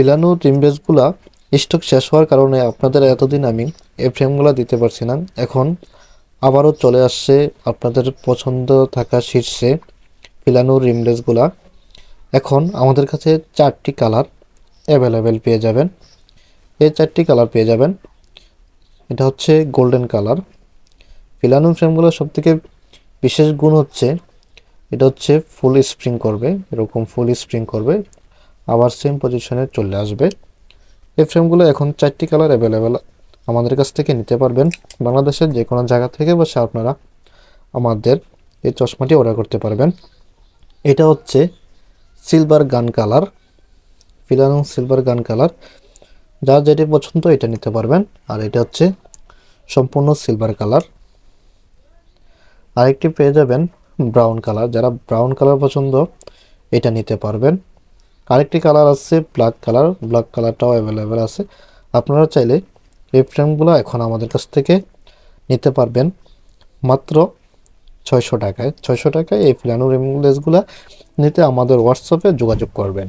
ফিলানো রিমবেসগুলা stock শেষ হওয়ার কারণে আপনাদের এতদিন আমি এই ফ্রেমগুলো দিতে পারছি না। এখন আবারও চলে আসছে আপনাদের পছন্দ থাকা শীর্ষে ফিলানো রিমলেসগুলা এখন আমাদের কাছে চারটি কালার অ্যাভেলেবেল পেয়ে যাবেন। এই চারটি কালার পেয়ে যাবেন। এটা হচ্ছে গোল্ডেন কালার ফিলানো ফ্রেমগুলোর সবথেকে বিশেষ গুণ হচ্ছে, এটা হচ্ছে ফুল স্প্রিং করবে, এরকম ফুল স্প্রিং করবে। আবার সেম পজিশনে চলে আসবে। এই ফ্রেমগুলো এখন চারটি কালার অ্যাভেলেবেল আমাদের কাছ থেকে নিতে পারবেন। বাংলাদেশের যে কোনো জায়গা থেকে বসে আপনারা আমাদের এই চশমাটি অর্ডার করতে পারবেন। এটা হচ্ছে সিলভার গান কালার ফিলানো সিলভার গান কালার যার যেটি পছন্দ এটা নিতে পারবেন। আর এটা হচ্ছে সম্পূর্ণ সিলভার কালার আরেকটি পেয়ে যাবেন ব্রাউন কালার যারা ব্রাউন কালার পছন্দ, এটা নিতে পারবেন। আরেকটি কালার আছে ব্ল্যাক কালার। ব্ল্যাক কালারটাও অ্যাভেলেবেল আছে। আপনারা চাইলে এই ফ্রেমগুলো এখন আমাদের কাছ থেকে নিতে পারবেন। মাত্র ছয়শো টাকায়। ছয়শো টাকায় এই ফিলানো রেমগুলেসগুলো নিতে আমাদের হোয়াটসঅ্যাপে যোগাযোগ করবেন।